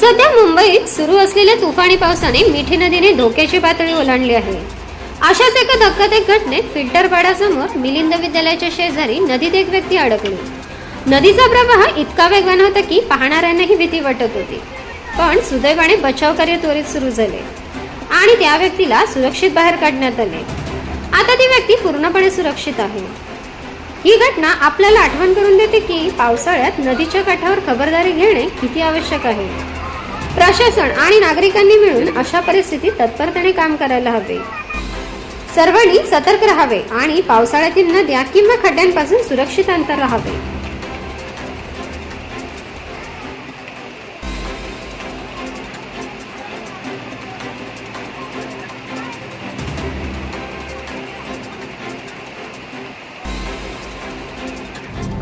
सध्या मुंबईत सुरू असलेल्या तुफानी पावसाने मिठी नदीने धोक्याची पातळी ओलांडली आहे. अशाच एका धक्कादायक घटनेत फिल्टरपाड्यासमोर मिलिंद विद्यालयाच्या शेजारी नदीत एक व्यक्ती अडकली. नदीचा प्रवाह इतका वेगवान होता की पाहणाऱ्यांनाही भीती वाटत होती. पण सुदैवाने बचाव कार्य त्वरित सुरू झाले आणि त्या व्यक्तीला सुरक्षित बाहेर काढण्यात आले. आता ती व्यक्ती पूर्णपणे सुरक्षित आहे. ही घटना आपल्याला आठवण करून देते की पावसाळ्यात नदीच्या काठावर खबरदारी घेणे किती आवश्यक आहे. प्रशासन आणि नागरिकांनी मिळून अशा परिस्थितीत तत्परतेने काम करायला हवे. सर्वांनी सतर्क राहावे आणि पावसाळ्यातील नद्या किंवा खड्ड्यांपासून सुरक्षित अंतर राहावे.